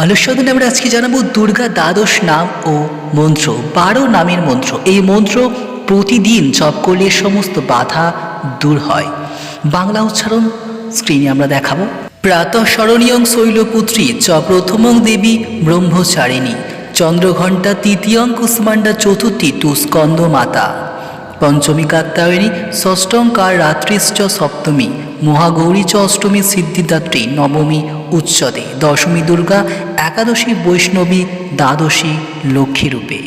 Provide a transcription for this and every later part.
আলোচনায় আমরা আজকে জানাব দুর্গা দ্বাদশ নাম ও মন্ত্র, বারো নামের মন্ত্র। এই মন্ত্র প্রতিদিন জপ করলে সমস্ত বাধা দূর হয়। বাংলা উচ্চারণ স্ক্রিনে আমরা দেখাবো। প্রাতঃ স্মরণীয়ং শৈলপুত্রী চ প্রথমং দেবী ব্রহ্মচারিণী, চন্দ্রঘণ্টা তৃতীয়ং কুষ্মাণ্ডা চতুর্থী তু স্কন্দ মাতা, পঞ্চমী কাত্তায়নী ষষ্ঠম কার রাত্রিশ্চ সপ্তমী মহাগৌরী চ অষ্টমী সিদ্ধিদাত্রী নবমী উচ্চদে দশমী দুর্গা, একাদশী বৈষ্ণবী, দ্বাদশী লক্ষ্মী রূপে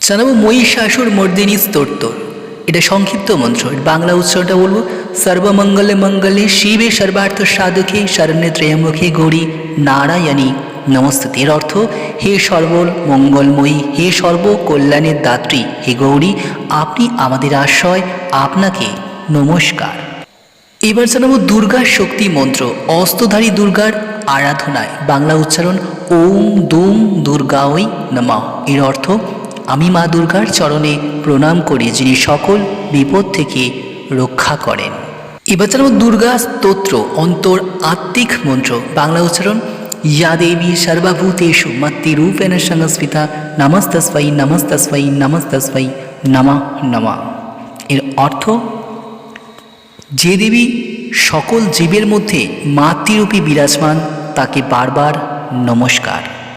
জানাব মহিষাসুর মর্দিনী স্তোত্তর এটা সংক্ষিপ্ত মন্ত্র। বাংলা উচ্চারণটা বলব, সর্বমঙ্গলে মঙ্গলে শিবে সর্বার্থ সাধকে, শরণ্যে ত্রয়ম্বকে গৌরী নারায়ণী নমস্তুতি এর অর্থ, হে সর্বল মঙ্গলময়ী, হে সর্ব কল্যাণের দাত্রী, হে গৌরী, আপনি আমাদের আশ্রয়, আপনাকে নমস্কার। এবার জানাব দুর্গার শক্তি মন্ত্র। অস্ত্রধারী দুর্গার আরাধনায়। বাংলা উচ্চারণ, ওম দুম দুর্গাওই নমা। এর অর্থ, আমি মা দুর্গার চরণে প্রণাম করি, যিনি সকল বিপদ থেকে রক্ষা করেন। এবার জানাব দুর্গা স্তোত্র, অন্তর আত্মিক মন্ত্র। বাংলা উচ্চারণ, ইয়া দেবী সর্বভূতেষু মাতৃরূপেণ সংস্কৃতা নমস্তস্বৈ নমস্তস্বৈ নমস্তস্বৈ নমা নমা। এর অর্থ যে দেবী সকল জীবের মধ্যে মাতৃরূপী বিরাজমান তাকে বারবার নমস্কার।